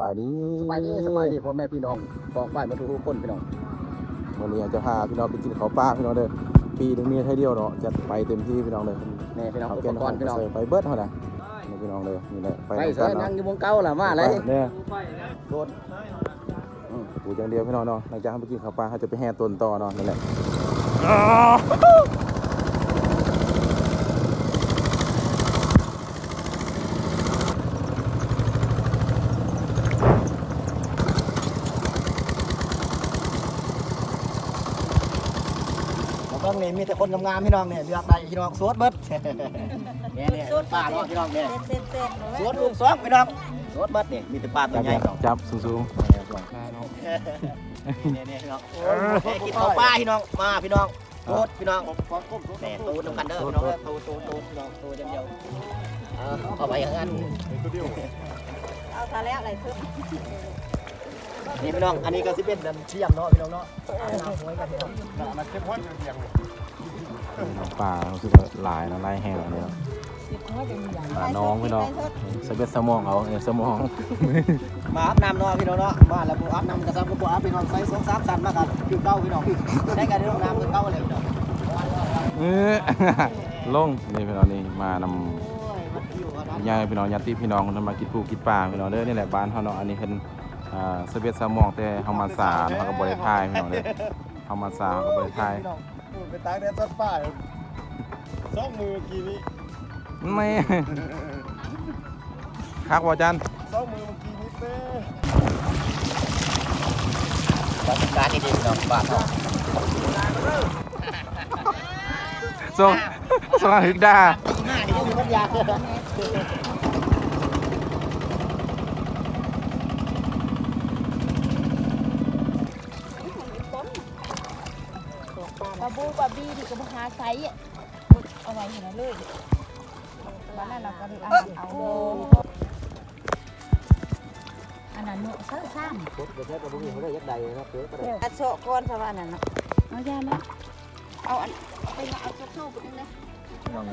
บายดีสบายดีสบายดีพ่อแม่พี่น้องบอกไปมาทุกคนพี่น้องวันนี้จะพาพี่น้องไปกินข้าวปลาพี่น้องเด้อปีหนึงมีให้เดียวเนาะจัดไปเต็มที่พี่น้องเลยแม่พี่น้องเอาอุแกปนกรณ์พี่น้องเสิร์ฟไปเบิดเท่าไหร่นี่พี่น้องเลยนี่แหละไปไปด้วยเสกัยนนั่งเนาะอยู่วงเก่าล่ะมาเลยเนี่ยโดนปูอย่างเดียวพี่น้องเนาะหลังจากเขาไปกินข้าวปลาเขาจะไปแห่ต้นต่อเนาะนั่นแหละ นี่มีแต่คนงามๆพี่น้องเนี่ยเลือกได้พี่น้องสวดเบิดเนี่ยเนี่ยป้าเนาะพี่น้องเนี่ยเต้นเต้นสวดลูกสองพี่น้องสวดเบิดเนี่ยมีแต่ป้าตัวจับใหญ่พี่น้องจับสูงเนี่ยเนี่ยพี่น้องแม่กินข้าวปลาพี่น้องมาพี่น้องโตดพี่น้องแหน่ตูดน้ำกันเด้อพี่น้องเด้อตูดตูดตูดพี่น้องตูดเดียวๆเอาเอาไปอย่างนั้นเอาซะแล้วอะไรทึบนี่พี่น้อง อันนี้ก็สิเป็นเดินเที่ยงเนาะพี่น้องเนาะอาบน้ำหวยกันพี่น้องๆ น้องป่ารู้สึกว่าหลายนะไล่แห่แบบนี้เนาะป่าน้องพี่น้องสเปซสมองเอาเนี่ยสมอง มาอาบน้ำเนาะพี่น้องเนาะมาแล้วบ่อาบน้ำกระซับกระบ่อาบพี่น้องใส่สองสามสันมากันคือเก่าพี่น้องได้กันในโรงน้ำคือเก่าเลยพี่น้องเออลงนี่พี่น้องนี่มานำโอ้ยมันอยู่กันนะยายพี่น้องญาติพี่น้องนำมากินปูกินปลาพี่น้องเด้อนี่แหละบ้านเฮาเนาะอันนี้เพิ่นอ่าสเปซสมองแต่เฮามาสารเฮาก็บ่ได้ทายพี่น้องเด้อเฮามาสารเฮาก็บ่ได้ทาย พี่น้องไปตากแดดตัดป้าสองมือกี่นี้ไม่ คักบ่จันสองมือเมื่อกี้นี้เต้บรรยากาศดีๆพี่น้องบ้านเฮาส่งส่งถึงดาหน้านี่ยังมีปัญญาาบูบาบี้ที่กระหาไซส์อะเอาไว้อยู่นะเลยบ้านนั้นเราก็ได้เอาเอาอันนั้นเนาะซ่าซ่ามเดี๋ยวแค่กับบุ้งเขาได้ยักษ์ใดนะครับเสือก็ได้อัดโซก้อนซะว่านั่นเนาะเอายาไหมเอาอันไปเอาโซ่ไปนึงนะพี่น้อง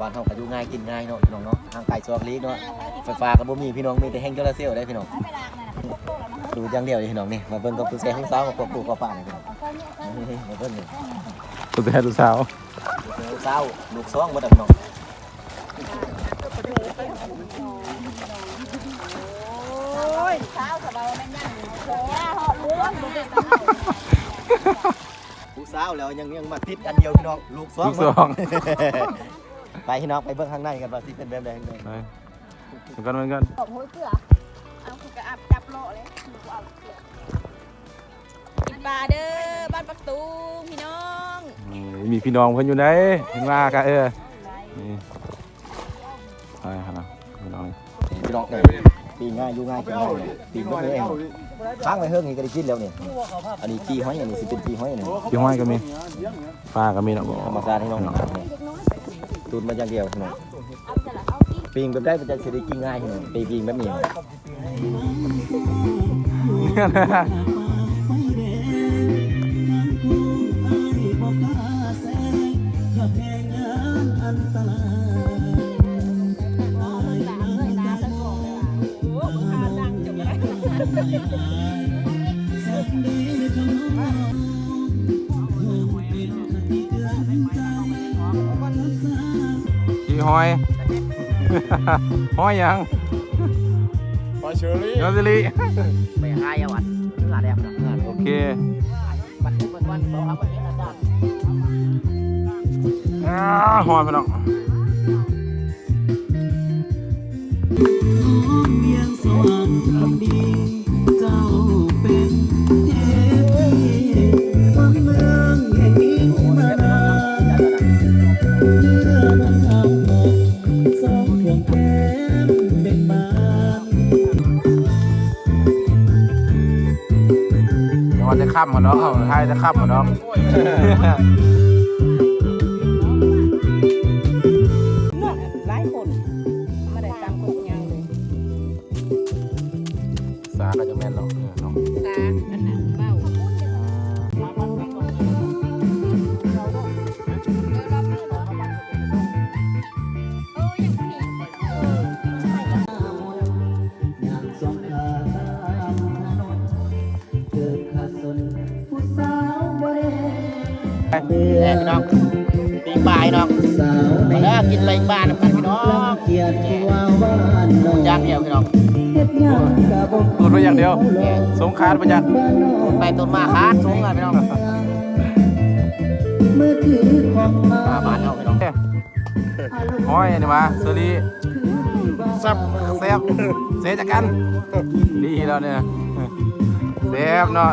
บ้านเฮาก็อยู่ง่ายกินง่ายเนาะพี่น้องเนาะทางไกลซอกลีกเนาะไฟฟ้าก็บ่มีพี่น้องมีแต่แห้งโซลาร์เซลล์ได้พี่น้องไปล้างนั่นน่ะโซ่แล้วมาดูอย่างเดียวเลยพี่น้องนี่มาเบิ่งกับผู้แซ่ของสาวกับพวกปู่กับป้านี่พี่น้องเอาข้าวเนี่ยข้าวนี่มาเบิ่งนี่ สุดแท้สุดสาวลูกสาวลูกสองบ่ได้พี่น้องโอ้ยเช้าสบายแม่นยังโซ่หอบล้วงบ่ได้ตาผู้สาวแล้วยังยังมาติดอันเดียวพี่น้องลูกสองลูกสองไปพี่น้องไปเบิ่งข้างในกันว่าสิเป็นแบบใดข้างในไปเหมือนกันเหมือนกันตบหัวเกลือเอาคือกระอับจับโลเลยเอาเกลือกินปลาเด้อบ้านปักตูมพี่น้องนี่ มีพี่น้องเพิ่นอยู่ไหนเห็นว่ากันเออนี่ไปครับนะพี่น้องพี่น้องเนี่ยปีง่ายอยู่ง่ายกินง่ายปีบ่ได้เองค้างไว้เฮิงนี่ก็ได้กินแล้วนี่อันนี้จีห้อยอันนี้สิเป็นจีห้อยนี่พี่ห้อยก็มีปลาก็มีเนาะธรรมชาติให้น้องตูนมาอย่างเดียวพี่น้องปีงแบบได้มันจะสิได้กินง่ายพี่น้องปีปีงแบบนี้ พี่ห้อยห้อยยังปลาเชอรี่ยอสิริไปหาเอาอันหาแดมนะโอเคบัดนี้เปิดวันเราเอาไปเฮ็ดอาจารย์อ่าห้อยพี่น้องเมียงสวรรค์ดี เจ้าเป็นเทพีคนเมืองแห่งนี้มานานเมื่อมันทำมองสองดวงแก้มเบ่งบานเดี๋ยววันจะค่ำหมดเนาะเขาไทยจะค่ำหมดเนาะ สาก็จะแม่นหรอกเนี่ยเนาะตาอันนั้นเบ้าแม่พี่น้องตีปลายเนาะมาเด้อกินอะไรบ้านมันพี่น้องแจกจานี้อย่าเดียวพี่น้อง ตูดไปอย่างเดียวสงครามไปยังบ้านนอกไปต้นมาคาดสูงเลยพี่น้องมือถือของอามาบ้านเอาพี่น้องห้อยนี่มาเซรีซับแซ่บเสียจากกัน ดีแล้วเนี่ยแซ่บเนาะ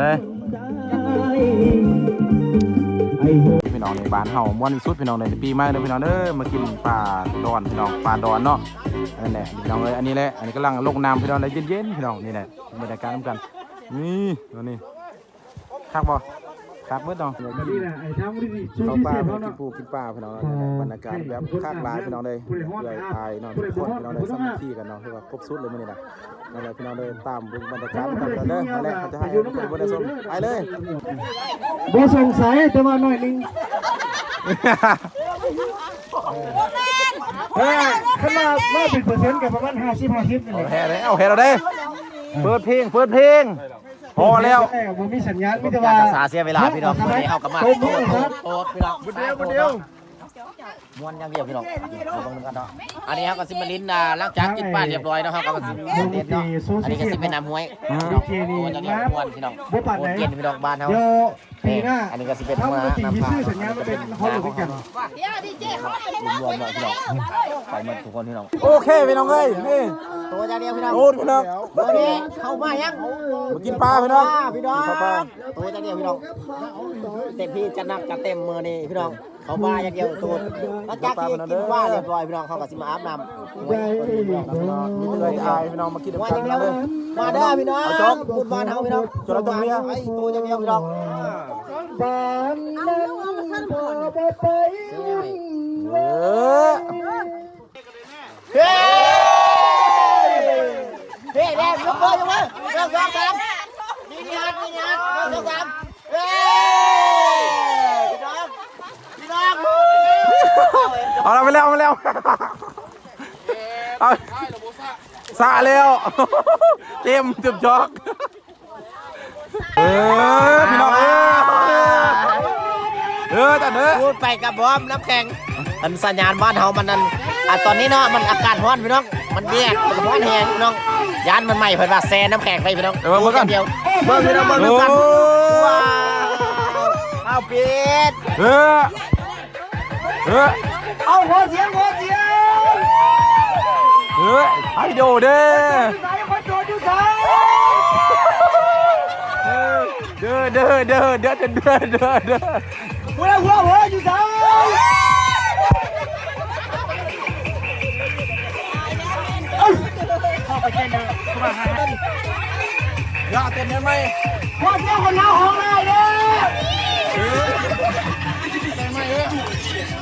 ไรพี่น้องในบ้านเฮาม่วนที่สุดพี่น้องในปีมากเลยพี่น้องเด้อมากินปลาดอนพี่น้องปลาดอนเนาะนั่นแหละพี่น้องเลยอันนี้แหละอันนี้กำลังลงน้ำพี่น้องเลยเย็นๆพี่น้องนี่แหละบรรยากาศน้ำกันนี่ตัวนี้คักบ่ คักเบิดเนาะนี่แหละไอ้ทางนี้สู้เข้าที่ป่าเสียไปเขากิเนาะนปูกินปลาพี่น้องนั่นแหละบรรยากาศแบบคักหลายพี่น้องเลยเลยอายเนาะทุกคนพี่น้องเลยสามัคคีกันเนาะคือว่าครบสุดเลยมื้อนี้นะนั่นแหละพี่น้องเลยตามเบิ่งบรรยากาศกันเด้อนั่นแหละเขาจะให้ทุกคนได้ชมไปเลยบ่สงสัยแต่ว่าน้อยนึงเฮ้ยขนาดว่าเป็นเปอร์เซ็นต์กับประมาณ50 50นี่เอาแหละแห่เลยเอาแห่เราได้เปิดเพลงเปิดเพลง พอแล้วบ่มีสัญญาณมีแต่อย่าว่าจะสาเสียเวลาพี่น้องวันนี้เอากลับมาโตโตโตพี่น้องเดียวเดียว ม้วนอย่างเดียวพี่น้องเอาลงกันเนาะอันนี้ครับก็ซิมาลินนะหลังจากกินป้าเรียบร้อยเนาะครับก็ซิเด็ดเนาะอันนี้ก็ซิเป็นน้ำห้วยน้องม้วนอย่างเดียวม้วนพี่น้องม้วนเย็นพี่น้องบ้านเขาเดี๋ยวปีหน้าอันนี้ก็สิเป็นถ้ามามันตีน้ำที่ปลาซื้อสัญญาณมันเป็นฮอลลีวูดกันเดี๋ยวดีเจเขาเป็นรวมๆเนาะพี่น้องไปหมดทุกคนพี่น้องโอเคพี่น้องเอ้ยนี่ตัวอย่างเดียวพี่น้องโอ้พี่น้องวันนี้เข้ามายังมากินปลาพี่น้องพี่น้องเข้าปลาตัวอย่างเดียวพี่น้องเต็มที่จะนักจะเต็มมือนี่พี่น้อง เขามาอย่างเดียวตัวหลังจากที่กินว่าเรียบร้อยพี่น้องเขาก็สิมาอาบน้ำได้หรือเปล่านี่เลยอายพี่น้องมากินว่ากัอนย่างเดียวเลยมาเด้อพี่น้องเอาจบบุญบ้านเฮาพี่น้องจบแล้วจบเมียไอ้ตัวอย่างเดียวพี่น้องบ้านนั้นพอไปไปเออเฮ้เฮ้แดงยกมือยกมือหนึ่งสองสามนี่นี่ฮัทนี่นี่ฮัทหนึ่งสองสามเฮ้พี่น้องพี่น้อง เอาเราไปแล้วเอาไปแล้วเอาสะแล้วเต็มจุบจอกเออพี่น้องเออเออจัดเด้อพูดไปกับบอมน้ำแข็งอันสัญญาณบ้านเฮามันนั่นอะตอนนี้เนาะมันอากาศร้อนพี่น้องมันแยกมันร้อนแหงพี่น้องยานมันใหม่เพิ่นว่าแซนน้ำแข็งไปพี่น้องเดี๋ยวมาเบิ่งกันเดียวเบิ่งพี่น้องเบิ่งโอ้น้ำกันว้าวเอาปิดเออเออ เอาขอเสียงขอเสียงเออไอโดเด้สายขอเด้อเด้อเด้อเด้อเด้อเด้อเด้อเด้อหัวหัวหัวอยู่ซ้ายอย่าเต้นได้ไหมหัวเสียคนหน้าห้องได้เด้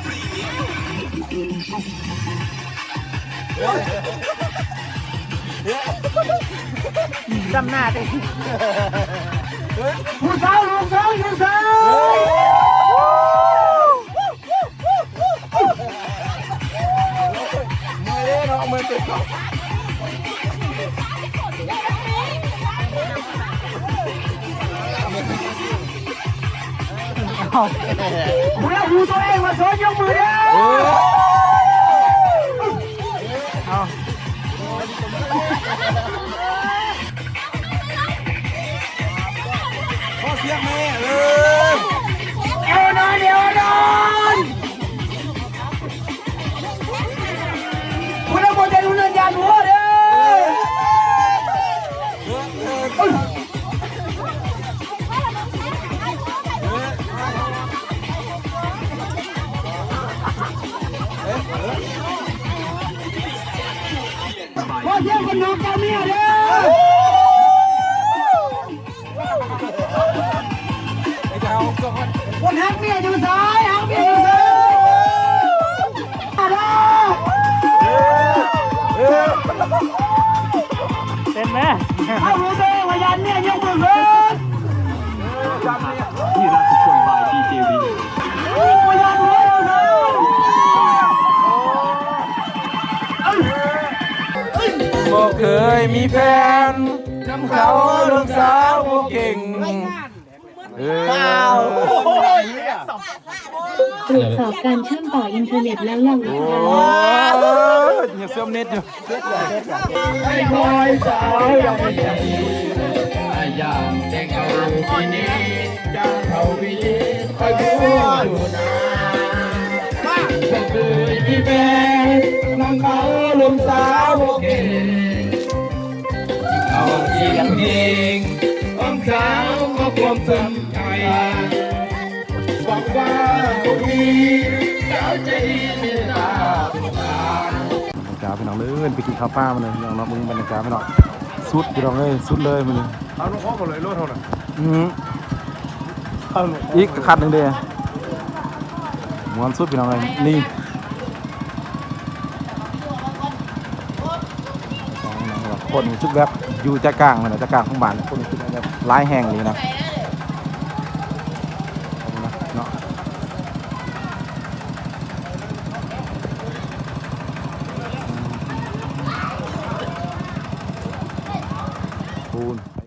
อ จำหน้าดิลูกสาวลูกสาวลูกสาวมือเล่นเอามือติดเขา不要胡说！哎，我说用不了。 เอาพ่อเสียงแม่เลย ไอ้เจ้าก็คนคนหักเมียอยู่ซ้ายหักเมียอยู่ซ้ายเต็มไหมเอาหูตัวเองมายันเมียยกมือขึ้นที่รักทุกคนบายดีเจวินมายันหัวอยู่ซ้ายบอกเคยมีแฟนนำเขาลูกสาวบ่เก่ง เออตรวจสอบการเชื่อมต่ออินเทอร์เน็ตแล้วยังอีโอ้กครั้งยยังเสื่อมเน็ตอยู่คอยสาวยังไม่อยากแต่งเอาที่นี้จะเขาวิคอยดูอยู่นานก็เคยมีแฟนนั่งเขาลมสาวโอเคเอาเสียงเพลงของสาวก็ความสน ใจหวังว่าคงมีสาวใจดีเมตตาสงสารบรรยากาศพี่น้องเลยไปกินข้าวป้ามาเลยพี่น้องเนาะมึงบรรยากาศพี่น้องสุดพี่น้องเลยสุดเลยมันเลยเอาลูกพ่อมาเลยรถเท่านั้นอืออีกขัดหนึ่งเดียวม้วนสุดพี่น้องเลยนี่สองพี่น้องแบบคนรู้สึกแบบอยู่ใจกลางมันนะใจกลางของบ้านคนรู้สึกแบบร้ายแห้งเลยนะไปนะ